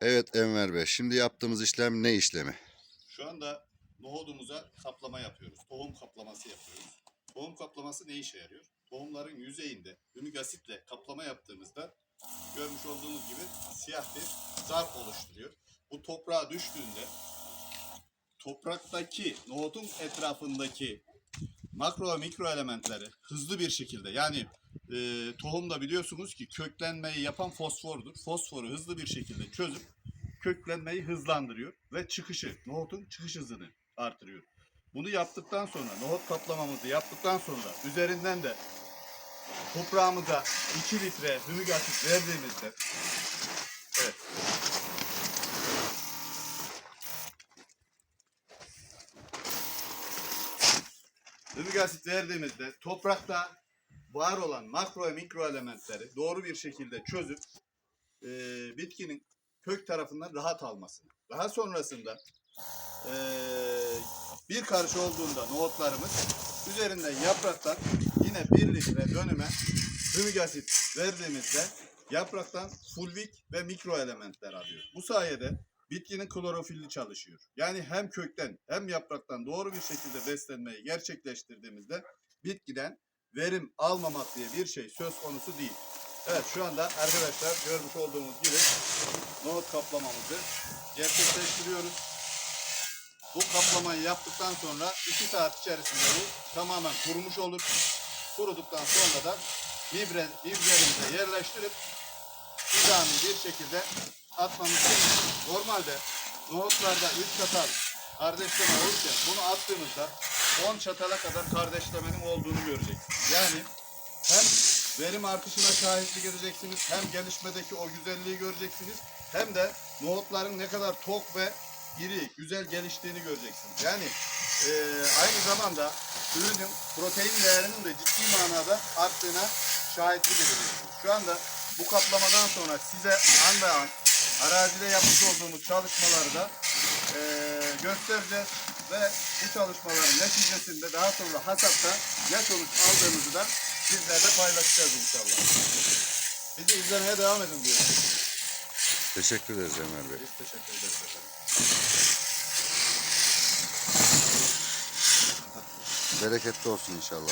Evet Enver Bey, şimdi yaptığımız işlem ne işlemi? Şu anda nohudumuza kaplama yapıyoruz. Tohum kaplaması yapıyoruz. Tohum kaplaması ne işe yarıyor? Tohumların yüzeyinde ümik asitle kaplama yaptığımızda görmüş olduğunuz gibi siyah bir zarf oluşturuyor. Bu toprağa düştüğünde topraktaki nohutun etrafındaki makro ve mikro elementleri hızlı bir şekilde yani e, tohumda biliyorsunuz ki köklenmeyi yapan fosfordur. Fosforu hızlı bir şekilde çözüp köklenmeyi hızlandırıyor ve çıkışı, nohutun çıkış hızını artırıyor. Bunu yaptıktan sonra, nohut kaplamamızı yaptıktan sonra üzerinden de toprağımıza 2 litre hümik verdiğimizde evet. Hümik asit verdiğimizde toprakta var olan makro ve mikro elementleri doğru bir şekilde çözüp e, bitkinin kök tarafından rahat almasını. Daha sonrasında eee, bir karış olduğunda nohutlarımız üzerinden yapraktan yine 1 litre dönüme hümik asit verdiğimizde yapraktan fulvik ve mikro elementler alıyor. Bu sayede bitkinin klorofilli çalışıyor. Yani hem kökten hem yapraktan doğru bir şekilde beslenmeyi gerçekleştirdiğimizde bitkiden verim almamak diye bir şey söz konusu değil. Evet şu anda arkadaşlar görmüş olduğumuz gibi nohut kaplamamızı gerçekleştiriyoruz. Bu kaplamayı yaptıktan sonra 2 saat içerisinde bu tamamen kurumuş olur. Kuruduktan sonra da bibre, biblerimize yerleştirip nizami bir şekilde atmamız. Normalde nohutlarda 3 çatal kardeşleme olurken bunu attığımızda 10 çatala kadar kardeşlemenin olduğunu göreceksiniz. Yani hem verim artışına şahitlik edeceksiniz. Hem gelişmedeki o güzelliği göreceksiniz. Hem de nohutların ne kadar tok ve iri, güzel geliştiğini göreceksiniz. Yani eee, aynı zamanda ürünün protein değerinin de ciddi manada arttığına şahitlik edeceksiniz. Şu anda bu kaplamadan sonra size an be an arazide yapmış olduğumuz çalışmaları da eee, göstereceğiz ve bu çalışmaların neticesinde daha sonra hasatta ne sonuç aldığımızı da sizlerle paylaşacağız inşallah. Bizi izlemeye devam edin diyor. Teşekkür ederiz Enver Bey. Biz teşekkür ederiz efendim. Bereketli olsun inşallah.